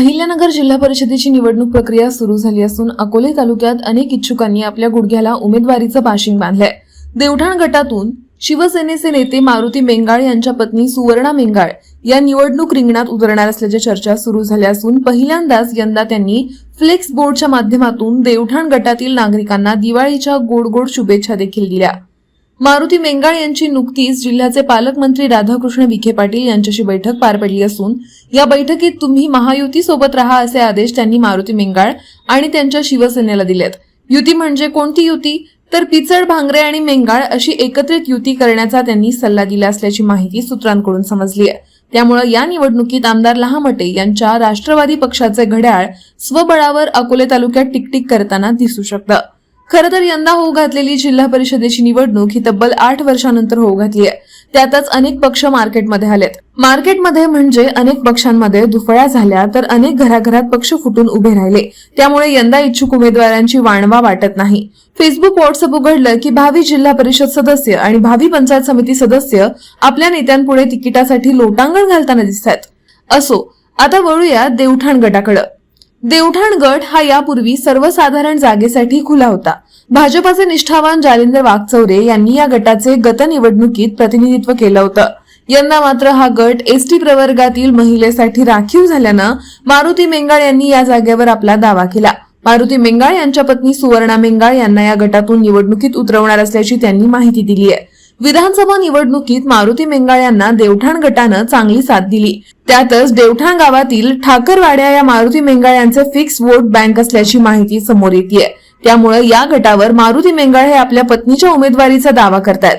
अहिल्यानगर जिल्हा परिषदेची निवडणूक प्रक्रिया सुरू झाली असून अकोले तालुक्यात अनेक इच्छुकांनी आपल्या गुडघ्याला उमेदवारीचं पाशिंग बांधलंय. देवठाण गटातून शिवसेनेचे नेते मारुती मेंगाळ यांच्या पत्नी सुवर्णा मेंगाळ या निवडणूक रिंगणात उतरणार असल्याच्या चर्चा सुरू झाल्या असून पहिल्यांदाच यंदा त्यांनी फ्लेक्स बोर्डच्या माध्यमातून देवठाण गटातील नागरिकांना दिवाळीच्या गोड गोड शुभेच्छा देखील दिल्या. मारुती मेंगाळ यांची नुकतीच जिल्ह्याचे पालकमंत्री राधाकृष्ण विखे पाटील यांच्याशी बैठक पार पडली असून या बैठकीत तुम्ही महायुती सोबत राहा असे आदेश त्यांनी मारुती मेंगाळ आणि त्यांच्या शिवसेनेला दिलेत. युती म्हणजे कोणती युती? तर पिचड भांगरे आणि मेंगाळ अशी एकत्रित युती करण्याचा त्यांनी सल्ला दिला असल्याची माहिती सूत्रांकडून समजली आहे. त्यामुळे या निवडणुकीत आमदार लहामटे यांच्या राष्ट्रवादी पक्षाचे घड्याळ स्वबळावर अकोले तालुक्यात टिकटिक करताना दिसू शकतं. खरं तर यंदा होऊ घातलेली जिल्हा परिषदेची निवडणूक ही तब्बल आठ वर्षानंतर होऊ घातली आहे. त्यातच अनेक पक्ष मार्केटमध्ये आलेत. मार्केटमध्ये म्हणजे अनेक पक्षांमध्ये दुफळ्या झाल्या तर अनेक घराघरात पक्ष फुटून उभे राहिले. त्यामुळे यंदा इच्छुक उमेदवारांची वाणवा वाटत नाही. फेसबुक व्हॉट्सअप उघडलं की भावी जिल्हा परिषद सदस्य आणि भावी पंचायत समिती सदस्य आपल्या नेत्यांपुढे तिकिटासाठी लोटांगण घालताना दिसतात असो आता वळूया देवठाण गटाकडं. देवठाण गट हा यापूर्वी सर्वसाधारण जागेसाठी खुला होता. भाजपाचे निष्ठावान जालिंदर वागचौरे यांनी या गटाचे गत निवडणुकीत प्रतिनिधित्व केलं होतं. यंदा मात्र हा गट एसटी प्रवर्गातील महिलेसाठी राखीव झाल्यानं मारुती मेंगाळ यांनी या जागेवर आपला दावा केला. मारुती मेंगाळ यांच्या पत्नी सुवर्णा मेंगाळ यांना या गटातून निवडणुकीत उतरवणार असल्याची त्यांनी माहिती दिली आहे विधानसभा निवडणुकीत मारुती मेंगाळ यांना देवठाण गटानं चांगली साथ दिली. त्यातच देवठाण गावातील ठाकरवाड्या या मारुती मेंगाळ यांचे फिक्स वोट बँक असल्याची माहिती समोर येते त्यामुळे या गटावर मारुती मेंगाळ हे आपल्या पत्नीच्या उमेदवारीचा दावा करतात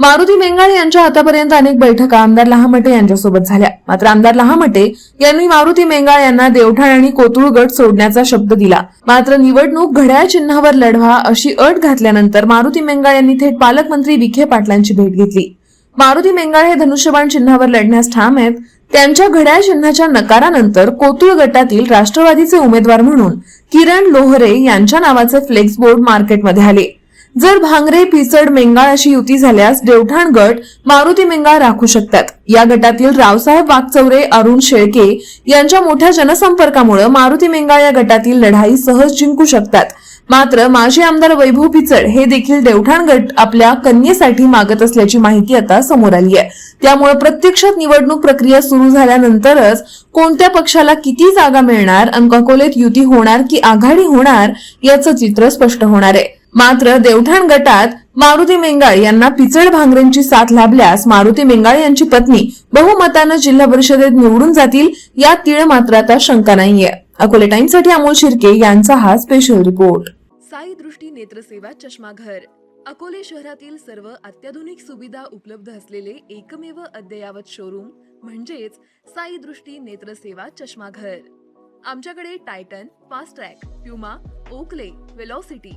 मारुती मेंगाळ यांच्या आतापर्यंत अनेक बैठका आमदार लहामटे यांच्यासोबत झाल्या. मात्र आमदार लहामटे यांनी मारुती मेंगाळ यांना देवठाण आणि कोतुळ गट सोडण्याचा शब्द दिला. मात्र निवडणूक घड्याळ चिन्हावर लढवा अशी अट घातल्यानंतर मारुती मेंगाळ यांनी थेट पालकमंत्री विखे पाटलांची भेट घेतली. मारुती मेंगाळ हे धनुष्यबाण चिन्हावर लढण्यास ठाम आहेत. त्यांच्या घड्याळ चिन्हाच्या नकारानंतर कोतुळ गटातील राष्ट्रवादीचे उमेदवार म्हणून किरण लोहरे यांच्या नावाचे फ्लेक्स बोर्ड मार्केटमध्ये आले. जर भांगरे पिचड मेंगाळ अशी युती झाल्यास देवठाण गट मारुती मेंगाळ राखू शकतात. या गटातील रावसाहेब वागचौरे अरुण शेळके यांच्या मोठ्या जनसंपर्कामुळे मारुती मेंगाळ या गटातील लढाई सहज जिंकू शकतात. मात्र माजी आमदार वैभव पिचड हे देखील देवठाण गट आपल्या कन्येसाठी मागत असल्याची माहिती आता समोर आली आहे. त्यामुळे प्रत्यक्षात निवडणूक प्रक्रिया सुरू झाल्यानंतरच कोणत्या पक्षाला किती जागा मिळणार अंकाकोलेत युती होणार की आघाडी होणार याचं चित्र स्पष्ट होणार आहे. मात्र देवठाण गटात मारुती मेंगाळ यांना पिचड भांगरेंची साथ लाभल्यास मारुती मेंगाळ यांची पत्नी बहुमतानं जिल्हा परिषदेत निवडून जातील यात तीळ मात्र आता शंका नाहीये. अकोले टाइम्ससाठी अमोल शिर्के यांचा हा स्पेशल रिपोर्ट साई दृष्टी नेत्रसेवा चष्माघर. अकोले शहरातील सर्व अत्याधुनिक सुविधा उपलब्ध असलेले एकमेव अद्ययावत शोरूम म्हणजेच साई दृष्टी नेत्रसेवा चष्माघर. आमच्याकडे Titan Fastrack Puma Oakley Velocity